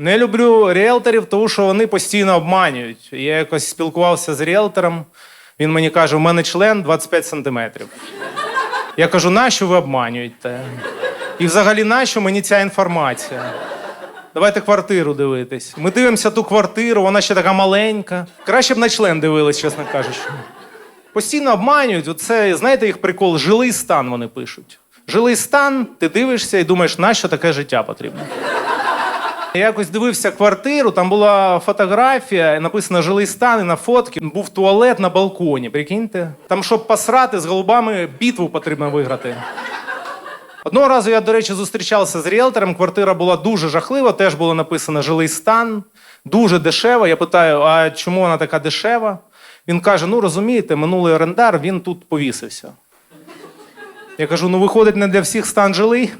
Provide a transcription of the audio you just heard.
Не люблю ріелторів, тому що вони постійно обманюють. Я якось спілкувався з ріелтором. Він мені каже: у мене член 25 сантиметрів. Я кажу, нащо ви обманюєте? І взагалі, нащо мені ця інформація? Давайте квартиру дивитись. Ми дивимося ту квартиру, вона ще така маленька. Краще б на член дивились, чесно кажучи. Постійно обманюють. Оце, знаєте, їх прикол, жилий стан вони пишуть. Жилий стан, ти дивишся і думаєш, нащо таке життя потрібно. Я якось дивився квартиру, там була фотографія, написано жилий стан, і на фотці був туалет на балконі. Прикиньте? Там, щоб посрати з голубами, битву потрібно виграти. Одного разу я, до речі, зустрічався з ріелтором. Квартира була дуже жахлива, теж було написано жилий стан, дуже дешева. Я питаю, а чому вона така дешева? Він каже: ну розумієте, минулий орендар він тут повісився. Я кажу: ну виходить, не для всіх стан жилий.